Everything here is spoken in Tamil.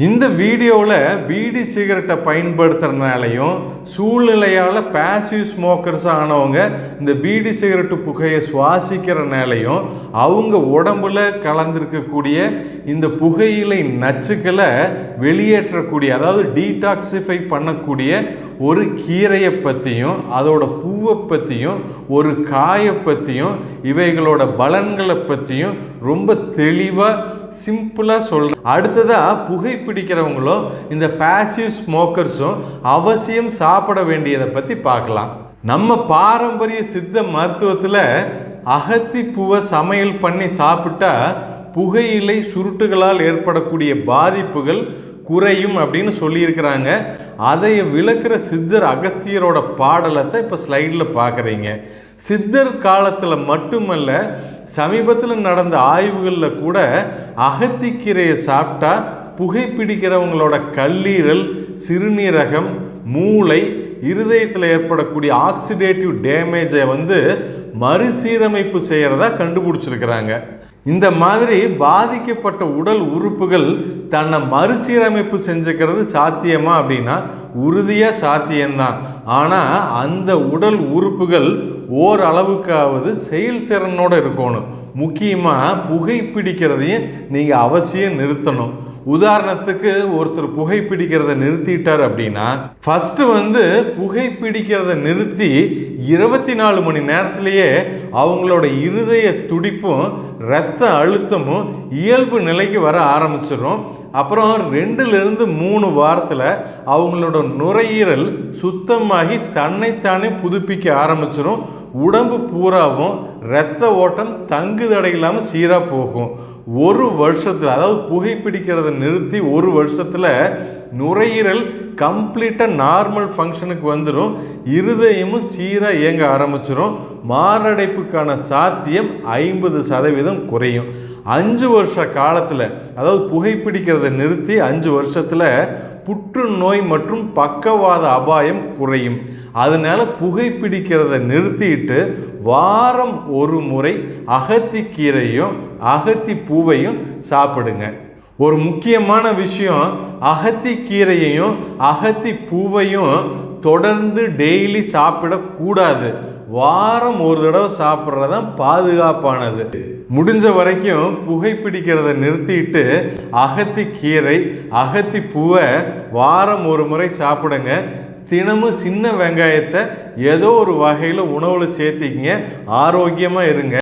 இந்த வீடியோவில் பீடி சிகரெட்டை பயன்படுத்துறதுனாலையும் சூழ்நிலையால் பேசிவ் ஸ்மோக்கர்ஸ் ஆனவங்க இந்த பீடி சிகரெட்டு புகையை சுவாசிக்கிறனாலையும் அவங்க உடம்புல கலந்திருக்கக்கூடிய இந்த புகையிலை நச்சுக்களை வெளியேற்றக்கூடிய அதாவது டீடாக்சிஃபை பண்ணக்கூடிய ஒரு கீரையை பற்றியும் அதோட பூவை பற்றியும் ஒரு காயை பற்றியும் இவைகளோட பலன்களை பற்றியும் ரொம்ப தெளிவாக சிம்பிளாக சொல்கிறேன் அடுத்ததாக புகைப்பிடிக்கிறவங்களும் இந்த பேசிவ் ஸ்மோக்கர்ஸும் அவசியம் சாப்பிட வேண்டியதை பற்றி பார்க்கலாம். நம்ம பாரம்பரிய சித்த மருத்துவத்தில் அகத்தி பூவை சமையல் பண்ணி சாப்பிட்டா புகையிலை சுருட்டுகளால் ஏற்படக்கூடிய பாதிப்புகள் குறையும் அப்படின்னு சொல்லியிருக்கிறாங்க. அதை விளக்குற சித்தர் அகஸ்தியரோட பாடலத்தை இப்போ ஸ்லைடில் பார்க்குறீங்க. சித்தர் காலத்தில் மட்டுமல்ல சமீபத்தில் நடந்த ஆய்வுகளில் கூட அகத்திக்கீரையை சாப்பிட்டா புகைப்பிடிக்கிறவங்களோட கல்லீரல் சிறுநீரகம் மூளை இருதயத்தில் ஏற்படக்கூடிய ஆக்சிடேட்டிவ் டேமேஜை வந்து மறுசீரமைப்பு செய்கிறதா கண்டுபிடிச்சிருக்கிறாங்க. இந்த மாதிரி பாதிக்கப்பட்ட உடல் உறுப்புகள் தன்னை மறுசீரமைப்பு செஞ்சுக்கிறது சாத்தியமா அப்படின்னா உறுதியாக சாத்தியம்தான். ஆனால் அந்த உடல் உறுப்புகள் ஓரளவுக்காவது செயல்திறனோடு இருக்கணும். முக்கியமாக புகைப்பிடிக்கிறதையும் நீங்கள் அவசியம் நிறுத்தணும். உதாரணத்துக்கு ஒருத்தர் புகைப்பிடிக்கிறத நிறுத்திட்டார் அப்படின்னா ஃபஸ்ட்டு வந்து புகைப்பிடிக்கிறத நிறுத்தி இருபத்தி நாலு மணி நேரத்திலேயே அவங்களோட இருதய துடிப்பும் இரத்த அழுத்தமும் இயல்பு நிலைக்கு வர ஆரம்பிச்சிடும். அப்புறம் ரெண்டுலேருந்து மூணு வாரத்தில் அவங்களோட நுரையீரல் சுத்தமாகி தன்னைத்தானே புதுப்பிக்க ஆரம்பிச்சிடும் உடம்பு பூராவும் இரத்த ஓட்டம் தங்கு தடை இல்லாமல் சீராக போகும். ஒரு வருஷத்தில் அதாவது புகைப்பிடிக்கிறத நிறுத்தி ஒரு வருஷத்தில் நுரையீரல் கம்ப்ளீட்டாக நார்மல் ஃபங்க்ஷனுக்கு வந்துடும் இருதயமும் சீராக இயங்க ஆரம்பிச்சிடும் மாரடைப்புக்கான சாத்தியம் ஐம்பது சதவீதம் குறையும். அஞ்சு வருஷ காலத்தில் அதாவது புகைப்பிடிக்கிறத நிறுத்தி அஞ்சு வருஷத்தில் புற்றுநோய் மற்றும் பக்கவாத அபாயம் குறையும். அதனால் புகைப்பிடிக்கிறத நிறுத்திட்டு வாரம் ஒரு முறை அகத்திக்கீரையும் அகத்தி பூவையும் சாப்பிடுங்க. ஒரு முக்கியமான விஷயம் அகத்தி கீரையையும் அகத்தி பூவையும் தொடர்ந்து டெய்லி சாப்பிடக்கூடாது. வாரம் ஒரு தடவை சாப்பிட்றது தான் பாதுகாப்பானது. முடிஞ்ச வரைக்கும் புகைப்பிடிக்கிறத நிறுத்திட்டு அகத்தி கீரை அகத்தி பூவை வாரம் ஒரு முறை சாப்பிடுங்க. தினமும் சின்ன வெங்காயத்தை ஏதோ ஒரு வகையில் உணவில் சேர்த்திக்கிங்க. ஆரோக்கியமாக இருங்க.